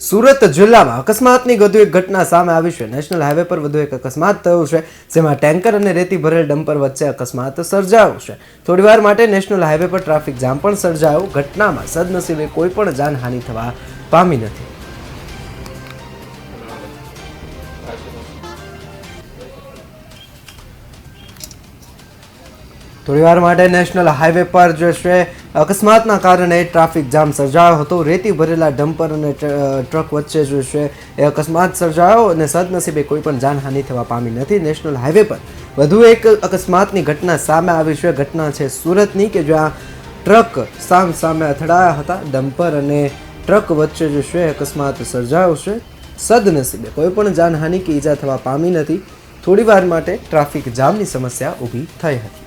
સુરત જિલ્લામાં અકસ્માતની વધુ એક ઘટના સામે આવી છે. નેશનલ હાઈવે પર વધુ એક અકસ્માત થયો છે, જેમાં ટેન્કર અને રેતી ભરેલ ડમ્પર વચ્ચે અકસ્માત સર્જાયો છે. થોડીવાર માટે નેશનલ હાઈવે પર ટ્રાફિક જામ પણ સર્જાયો. ઘટનામાં સદનસીબે કોઈ પણ જાનહાનિ થવા પામી નથી. થોડીવાર માટે નેશનલ હાઈવે પર જે છે, અકસ્માતના કારણે ટ્રાફિક જામ સર્જાયો હતો. રેતી ભરેલા ડમ્પર અને ટ્રક વચ્ચે જે છે, એ અકસ્માત સર્જાયો અને સદનસીબે કોઈ પણ જાનહાનિ થવા પામી નથી. નેશનલ હાઈવે પર વધુ એક અકસ્માતની ઘટના સામે આવી છે. ઘટના છે સુરતની કે જ્યાં ટ્રક સામ સામે અથડાયા હતા. ડમ્પર અને ટ્રક વચ્ચે જે છે, અકસ્માત સર્જાયો છે. સદનસીબે કોઈ પણ જાનહાનિ કે ઈજા થવા પામી નથી. થોડીવાર માટે ટ્રાફિક જામની સમસ્યા ઊભી થઈ હતી.